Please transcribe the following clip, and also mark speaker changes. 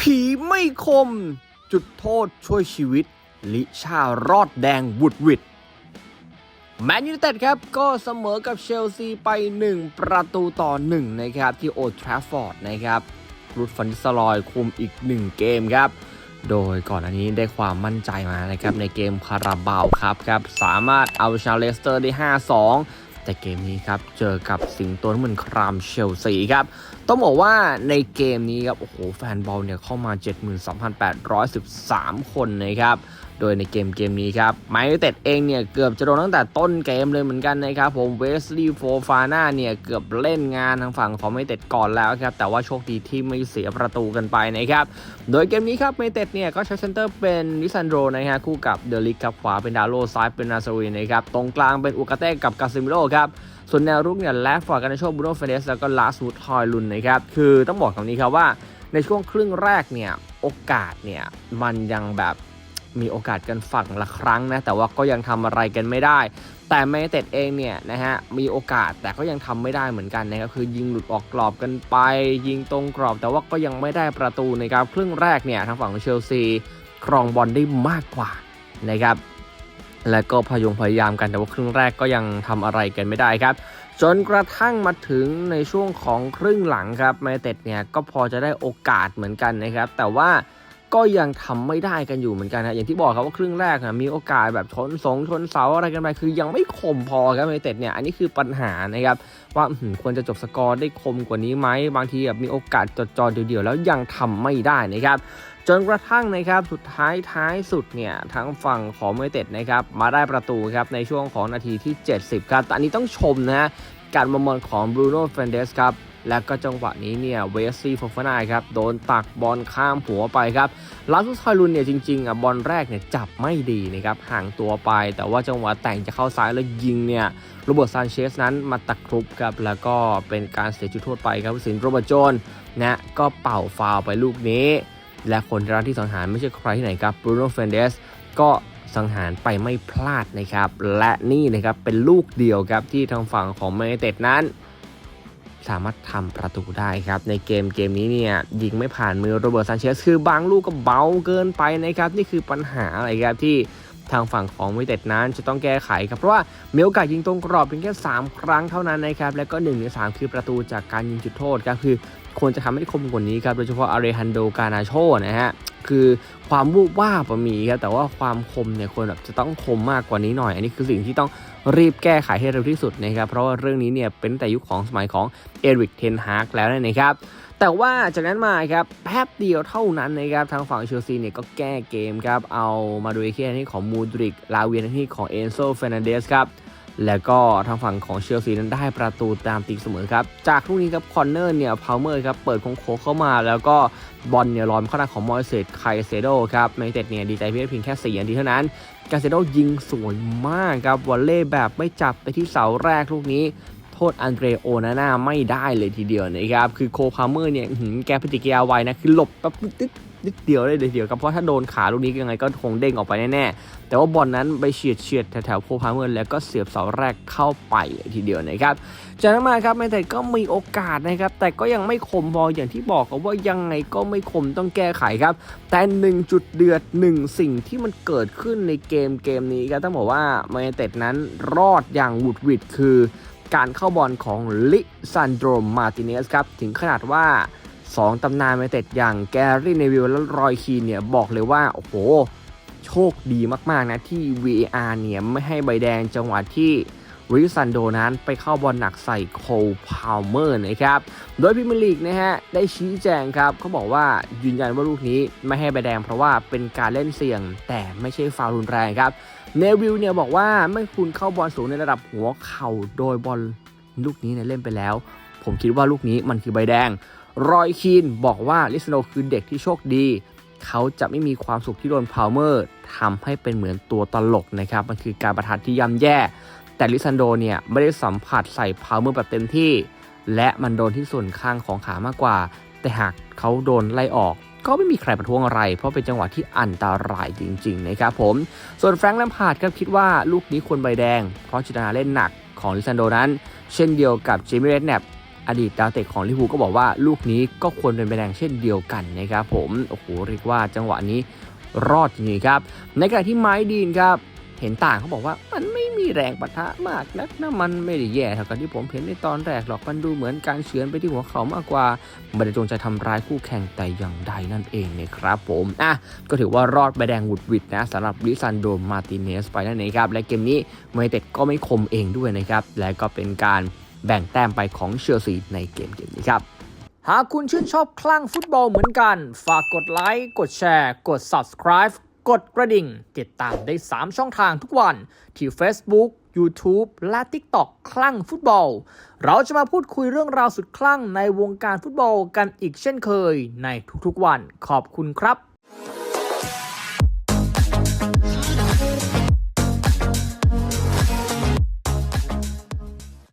Speaker 1: ผีไม่คม จุดโทษช่วยชีวิต ลิชารอดแดงบุดวิดแมนยูเต็ดครับ ก็เสมอกับเชลซีไป 1 ประตูต่อ 1 นะครับ ที่โอทราฟฟอร์ดนะครับรูดฟันสลอยคุมอีก 1 เกมครับ โดยก่อนอันนี้ได้ความมั่นใจมานะครับ ในเกมคาราบาวครับครับ สามารถเอาชาเลสเตอร์ได้ 5-2 แต่เกมนี้ครับ เจอกับสิงโตน้ำมันครามเชลซีครับต้องบอกว่าในเกมนี้ครับ โอ้โห แฟนบอลเนี่ยเข้ามา72,813 คนนะครับ โดยในเกมเกมนี้ครับไมเต็ดเองเนี่ย เกือบจะโดนตั้งแต่ต้นเกมเลยเหมือนกันนะครับผมเวสลีย์โฟฟาน่าเนี่ย เกือบเล่นงานทางฝั่งของไมเต็ดก่อนแล้วครับ แต่ว่าโชคดีที่ไม่เสียประตูกันไปนะครับ โดยเกมนี้ครับไมเต็ดเนี่ย ก็ใช้เซนเตอร์เป็นลิซันโดนะฮะคู่กับเดลิกครับขวาเป็นดาโลซ้ายเป็นนาซารีนะครับตรงกลางเป็นอุกาเต้กับกาซิมิโรครับ ส่วนแนวรุกเนี่ยแลฟฟอร์ดกันในช่วงบูโนเฟเดสแล้วก็ลาสวูดทอยลุนนะครับคือต้องบอกคำนี้ครับว่าในช่วงครึ่งแรกเนี่ยโอกาสเนี่ยมันยังแบบมีโอกาสกันฝั่งละครั้งนะแต่ว่าก็ยังทำอะไรกันไม่ได้ แต่แมนเต็ดเองเนี่ยนะฮะมีโอกาสแต่ก็ยังทำไม่ได้เหมือนกันนะครับคือยิงหลุดออกกรอบกันไป ยิงตรงกรอบ แต่ว่าก็ยังไม่ได้ประตูนะครับครึ่งแรกเนี่ยทางฝั่งของเชลซีครองบอลได้มากกว่านะครับ และก็พยงพยายามกันแต่ว่าครึ่งแรกก็ยังทำอะไรกันไม่ได้ครับ จนกระทั่งมาถึงในช่วงของครึ่งหลังครับแมนเต็ดเนี่ยก็พอจะได้โอกาสเหมือนกันนะครับ แต่ว่าก็ยังทำไม่ได้กันอยู่เหมือนกันนะอย่างที่บอกครับว่าครึ่งแรกนะมีโอกาสแบบชนสงชนเสาอะไรกันไปคือยังไม่คมพอครับแมนเต็ดเนี่ยอันนี้คือปัญหานะครับว่าควรจะจบสกอร์ได้คมกว่านี้ไหมบางทีแบบมีโอกาสจดจอเดียวๆแล้วยังทำไม่ได้นะครับ จนกระทั่งนะครับสุดท้ายท้ายสุดเนี่ยทั้งฝั่งของเมเต็ดนะครับมาได้ประตูครับในช่วงของนาทีที่ 70 ครับแต่อันนี้ต้องชมนะฮะการประเมินของบรูโน่เฟนเดสครับและก็จังหวะนี้เนี่ยเวสซี่โฟฟนาครับโดนตักบอลข้ามหัวไปครับลาสุสไทลุนเนี่ยจริงๆอะบอลแรกเนี่ยจับไม่ดีนะครับห่างตัวไป แต่ว่าจังหวะแต่งจะเข้าซ้ายแล้วยิงเนี่ยโรเบิร์ตซานเชสนั้นมาตะครุบครับแล้วก็เป็นการเสียจุดโทษไปครับสินโรเบิร์ตโจนนะก็เป่าฟาวไปลูกนี้ และคนที่รับที่สังหารไม่ใช่ใครที่ไหนครับบรูโน่เฟนเดสก็สังหารไปไม่พลาดนะครับ และนี่นะครับเป็นลูกเดียวครับที่ทางฝั่งของแมนเต็ดนั้น สามารถทำประตูได้ครับ ในเกมเกมนี้เนี่ยยิงไม่ผ่านมือโรเบิร์ตซานเชสคือบางลูกก็เบาเกินไปนะครับ นี่คือปัญหาอะไรครับที่ทางฝั่งของมิเต็ดนั้นจะต้องแก้ไขครับ เพราะว่ามีโอกาสยิงตรงกรอบเพียงแค่ 3 ครั้งเท่านั้นนะครับ และก็1ใน3คือประตูจากการยิงจุดโทษครับคือ ควรจะทำให้คมกว่านี้ครับ โดยเฉพาะอารีฮันโดกานาโชนะฮะ คือความวูบว่าบมีครับ แต่ว่าความคมเนี่ยควรแบบจะต้องคมมากกว่านี้หน่อย อันนี้คือสิ่งที่ต้องรีบแก้ไขให้เร็วที่สุดนะครับ เพราะว่าเรื่องนี้เนี่ยเป็นแต่ยุคของสมัยของเอริกเทนฮากแล้วนั่นเองครับแต่ว่าจากนั้นมาครับแป๊บเดียวเท่านั้นนะครับทางฝั่งเชลซีเนี่ยก็แก้เกมครับ เอามาดูเอเคียที่ของมูดริก ลาเวียนที่ของเอนโซเฟรนันเดสครับ แล้วก็ทางฝั่งของเชลซีนั้นได้ประตูตามตีเสมอครับ จากลูกนี้ครับคอนเนอร์เนี่ยพาวเมอร์ครับเปิดโค้งๆเข้ามา แล้วก็บอลเนี่ยลอยเข้าทาของมอยเซตไคเซโดครับแมนเต็ดเนี่ยดีใจเพียงแค่4นาทีเท่านั้นกาเซโดยิงสวยมากครับวอลเล่แบบไม่จับไปที่เสาแรกลูกนี้ ษอันเดรโอนาน่าไม่ได้เลยทีเดียวนะครับ คือโคพาเมอร์เนี่ยแกปฏิกิริยาไวนะ คือหลบแป๊บนิดนิดเดียวเลยเดียวครับเพราะถ้าโดนขาลูกนี้ยังไงก็คงเด้งออกไปแน่ๆ แต่ว่าบอลนั้นไปเฉียดเฉียดแถวๆโคพาเมอร์แล้วก็เสียบเสาแรกเข้าไปเลยทีเดียวนะครับ จากนั้นมาครับแมนเต็ดก็มีโอกาสนะครับ แต่ก็ยังไม่คมพออย่างที่บอกครับว่ายังไงก็ไม่คมต้องแก้ไขครับ แต่หนึ่งจุดเดือดหนึ่งสิ่งที่มันเกิดขึ้นในเกมเกมนี้ครับต้องบอกว่าแมนเต็ดนั้นรอดอย่างหวุดหวิดคือ การเข้าบอลของลิซันโดรมาติเนสครับ ถึงขนาดว่า 2 ตำนานมนเต็ดอย่างแกรี่เนวิลและรอยคีนเนี่ยบอกเลยว่า โอ้โห โชคดีมากๆนะที่ VAR เนี่ยไม่ให้ใบแดงจังหวะที่ริซันโดนั้นไปเข้าบอลหนักใส่โคลพาวเมอร์นะครับ โดยพิมลีกนะฮะ ได้ชี้แจงครับ เขาบอกว่ายืนยันว่าลูกนี้ไม่ให้ใบแดงเพราะว่าเป็นการเล่นเสี่ยง แต่ไม่ใช่ฟาวล์รุนแรงครับ เนวิลเนี่ยบอกว่าไม่คุณเข้าบอลสูงในระดับหัวเข่าโดยบอลลูกนี้เนี่ยเล่นไปแล้ว ผมคิดว่าลูกนี้มันคือใบแดง รอยคีนบอกว่าลิสโนคือเด็กที่โชคดี เขาจะไม่มีความสุขที่โดนพาวเมอร์ทำให้เป็นเหมือนตัวตลกนะครับ มันคือการประทัดที่ย่ำแย่ แต่ลิซันโดเนี่ยไม่ได้สัมผัสใส่พาวเมอร์แบบเต็มที่ และมันโดนที่ส่วนข้างของขามากกว่า แต่หากเขาโดนไล่ออก ก็ไม่มีใครประท้วงอะไร เพราะเป็นจังหวะที่อันตรายจริงๆนะครับผม ส่วนแฟรงค์แลมพาร์ดครับคิดว่าลูกนี้ควรใบแดง เพราะจิตนาเล่นหนักของลิซันโดนั้น เช่นเดียวกับเจมี่เรดแนปอดีตดาวเตะของลิเวอร์พูก็บอกว่าลูกนี้ก็ควรเป็นใบแดงเช่นเดียวกันนะครับผมโอ้โหเรียกว่าจังหวะนี้รอดจริงๆครับ ในขณะที่ไม้ดีนครับเห็นต่างเขาบอกว่ามันไม่ แรงปะทะมากนักนะมันไม่ได้แย่เท่ากับที่ผมเห็นในตอนแรกหรอกมันดูเหมือนการเฉือนไปที่หัวเขามากกว่าไม่ได้จงใจทำร้ายคู่แข่งแต่อย่างใดนั่นเองนะครับผมอะก็ถือว่ารอดใบแดงหวุดหวิดนะสำหรับลิซันโดมาร์ติเนสไปนั่นเองครับและเกมนี้ไมเต็ดก็ไม่คมเองด้วยนะครับและก็เป็นการแบ่งแต้มไปของเชลซีในเกมเกมนี้ครับหากคุณชื่นชอบคลั่งฟุตบอลเหมือนกัน ฝากกดไลค์กดแชร์ กด subscribe กดกระดิ่ง ติดตามได้ 3 ช่องทางทุกวัน ที่ Facebook YouTube และ TikTok คลั่งฟุตบอล เราจะมาพูดคุยเรื่องราวสุดคลั่งในวงการฟุตบอลกันอีกเช่นเคยในทุกๆวันขอบคุณครับ